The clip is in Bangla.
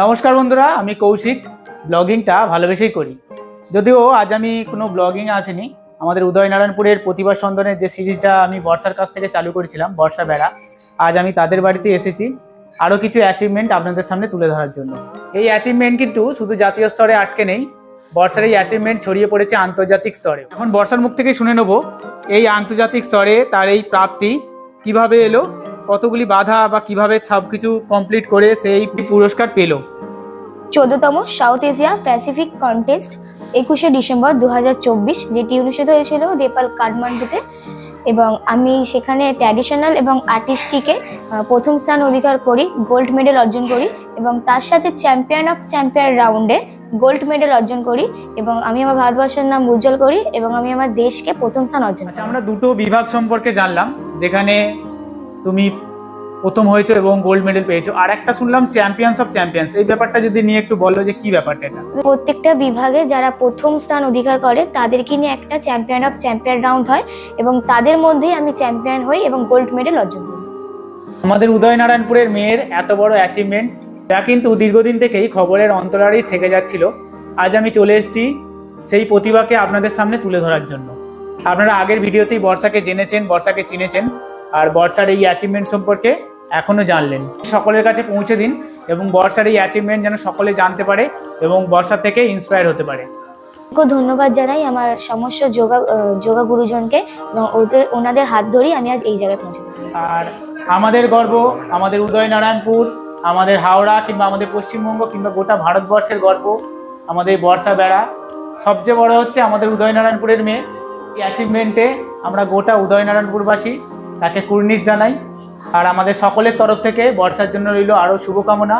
নমস্কার বন্ধুরা, আমি কৌশিক। ব্লগিংটা ভালোবেসেই করি। যদিও আজ আমি কোনো ব্লগিং আসিনি। আমাদের উদয়নারায়ণপুরের প্রতিভা সন্ধানের যে সিরিজটা আমি বর্ষার কাছ থেকে চালু করেছিলাম, বর্ষা বেড়া, আজ আমি তাদের বাড়িতে এসেছি আরও কিছু অ্যাচিভমেন্ট আপনাদের সামনে তুলে ধরার জন্য। এই অ্যাচিভমেন্ট কিন্তু শুধু জাতীয় স্তরে আটকে নেই, বর্ষার এই অ্যাচিভমেন্ট ছড়িয়ে পড়েছে আন্তর্জাতিক স্তরে। এখন বর্ষার মুখ থেকে শুনে নেব, এই আন্তর্জাতিক স্তরে তার এই প্রাপ্তি কীভাবে এলো কতগুলি বাধা বা কীভাবে সব কিছু কমপ্লিট করে সেই পুরস্কার পেল? চোদ্দতম সাউথ এশিয়া প্যাসিফিক কন্টেস্ট একুশে ডিসেম্বর দু হাজার চব্বিশ যেটি অনুষ্ঠিত হয়েছিল নেপাল কাঠমান্ডুতে। এবং আমি সেখানে ট্র্যাডিশনাল এবং আর্টিস্টিকে প্রথম স্থান অধিকার করি গোল্ড মেডেল অর্জন করি এবং তার সাথে চ্যাম্পিয়ন অফ চ্যাম্পিয়ন রাউন্ডে গোল্ড মেডেল অর্জন করি এবং আমি আমার ভারতবর্ষের নাম উজ্জ্বল করি এবং আমি আমার দেশকে প্রথম স্থান অর্জন করি। আচ্ছা আমরা দুটো বিভাগ সম্পর্কে জানলাম যেখানে তুমি প্রথম হয়েছো এবং গোল্ড মেডেল পেয়েছ। আর একটা শুনলাম চ্যাম্পিয়ন্স অফ চ্যাম্পিয়ন্স এই ব্যাপারটা যদি নিয়ে একটু বলো যে কি ব্যাপারটা এটা? প্রত্যেকটা বিভাগে যারা প্রথম স্থান অধিকার করে তাদেরকে নিয়ে একটা চ্যাম্পিয়ন অফ চ্যাম্পিয়ন রাউন্ড হয় এবং তাদের মধ্যেই আমি চ্যাম্পিয়ন হই এবং গোল্ড মেডেল অর্জন করি। আমাদের উদয়নারায়ণপুরের মেয়ের এত বড় অ্যাচিভমেন্ট যা কিন্তু দীর্ঘদিন থেকেই খবরের অন্তরালেই থেকে যাচ্ছিল। আজ আমি চলে এসেছি সেই প্রতিভাকে আপনাদের সামনে তুলে ধরার জন্য। আপনারা আগের ভিডিওতেই বর্ষাকে জেনেছেন বর্ষাকে চিনেছেন। আর বর্ষার এই অ্যাচিভমেন্ট সম্পর্কে এখনও জানলেন। সকলের কাছে পৌঁছে দিন এবং বর্ষার এই অ্যাচিভমেন্ট যেন সকলে জানতে পারে এবং বর্ষা থেকে ইন্সপায়ার হতে পারে। খুব ধন্যবাদ জানাই আমার সমস্ত যোগা যোগা গুরুজনকে। এবং ওদের ওনাদের হাত ধরেই আমি আজ এই জায়গায় পৌঁছতে পেরেছি। আর আমাদের গর্ব আমাদের উদয়নারায়ণপুর আমাদের হাওড়া কিংবা আমাদের পশ্চিমবঙ্গ কিংবা গোটা ভারতবর্ষের গর্ব আমাদের বর্ষা বেড়া। সবচেয়ে বড় হচ্ছে আমাদের উদয়নারায়ণপুরের মেয়ে। এই অ্যাচিভমেন্টে আমরা গোটা উদয়নারায়ণপুরবাসী তাকে কুর্নিশ জানাই। আর আমাদের সকলের তরফ থেকে বর্ষার জন্য রইল আরও শুভকামনা।